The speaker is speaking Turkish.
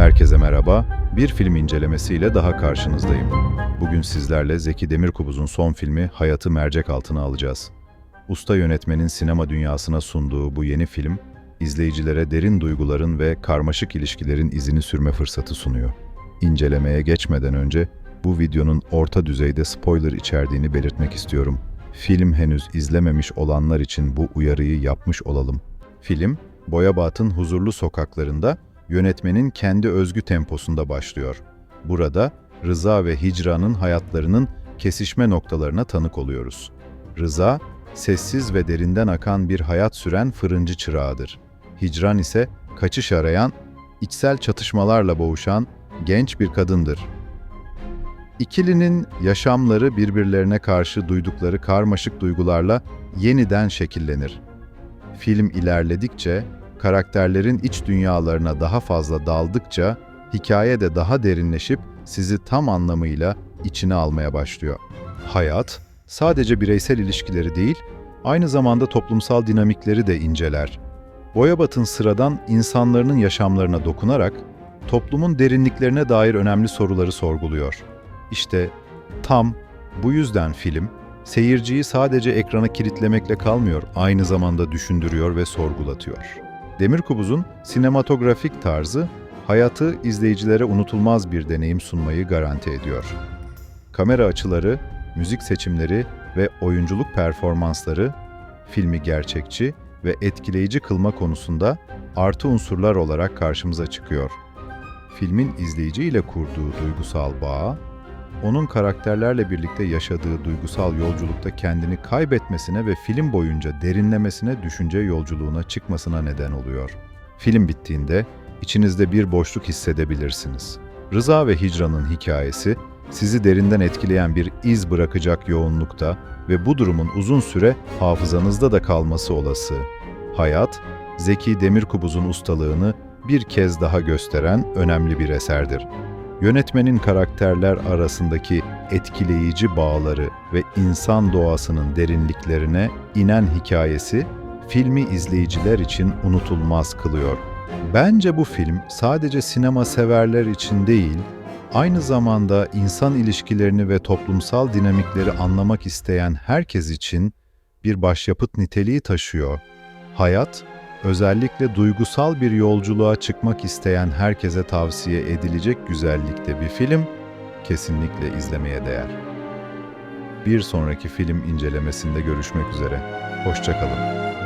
Herkese merhaba. Bir film incelemesiyle daha karşınızdayım. Bugün sizlerle Zeki Demirkubuz'un son filmi Hayatı Mercek Altına alacağız. Usta yönetmenin sinema dünyasına sunduğu bu yeni film, izleyicilere derin duyguların ve karmaşık ilişkilerin izini sürme fırsatı sunuyor. İncelemeye geçmeden önce bu videonun orta düzeyde spoiler içerdiğini belirtmek istiyorum. Film henüz izlememiş olanlar için bu uyarıyı yapmış olalım. Film, Boyabat'ın huzurlu sokaklarında yönetmenin kendi özgü temposunda başlıyor. Burada Rıza ve Hicra'nın hayatlarının kesişme noktalarına tanık oluyoruz. Rıza, sessiz ve derinden akan bir hayat süren fırıncı çırağıdır. Hicran ise kaçış arayan, içsel çatışmalarla boğuşan genç bir kadındır. İkilinin yaşamları birbirlerine karşı duydukları karmaşık duygularla yeniden şekillenir. Film ilerledikçe, karakterlerin iç dünyalarına daha fazla daldıkça, hikaye de daha derinleşip sizi tam anlamıyla içine almaya başlıyor. Hayat, sadece bireysel ilişkileri değil, aynı zamanda toplumsal dinamikleri de inceler. Boyabat'ın sıradan insanların yaşamlarına dokunarak, toplumun derinliklerine dair önemli soruları sorguluyor. İşte tam bu yüzden film, seyirciyi sadece ekrana kilitlemekle kalmıyor, aynı zamanda düşündürüyor ve sorgulatıyor. Demirkubuz'un sinematografik tarzı, hayatı izleyicilere unutulmaz bir deneyim sunmayı garanti ediyor. Kamera açıları, müzik seçimleri ve oyunculuk performansları filmi gerçekçi ve etkileyici kılma konusunda artı unsurlar olarak karşımıza çıkıyor. Filmin izleyici ile kurduğu duygusal bağ, onun karakterlerle birlikte yaşadığı duygusal yolculukta kendini kaybetmesine ve film boyunca derinlemesine düşünce yolculuğuna çıkmasına neden oluyor. Film bittiğinde içinizde bir boşluk hissedebilirsiniz. Rıza ve Hicran'ın hikayesi sizi derinden etkileyen bir iz bırakacak yoğunlukta ve bu durumun uzun süre hafızanızda da kalması olası. Hayat, Zeki Demirkubuz'un ustalığını bir kez daha gösteren önemli bir eserdir. Yönetmenin karakterler arasındaki etkileyici bağları ve insan doğasının derinliklerine inen hikayesi filmi izleyiciler için unutulmaz kılıyor. Bence bu film sadece sinema severler için değil, aynı zamanda insan ilişkilerini ve toplumsal dinamikleri anlamak isteyen herkes için bir başyapıt niteliği taşıyor. Hayat, özellikle duygusal bir yolculuğa çıkmak isteyen herkese tavsiye edilecek güzellikte bir film, kesinlikle izlemeye değer. Bir sonraki film incelemesinde görüşmek üzere. Hoşçakalın.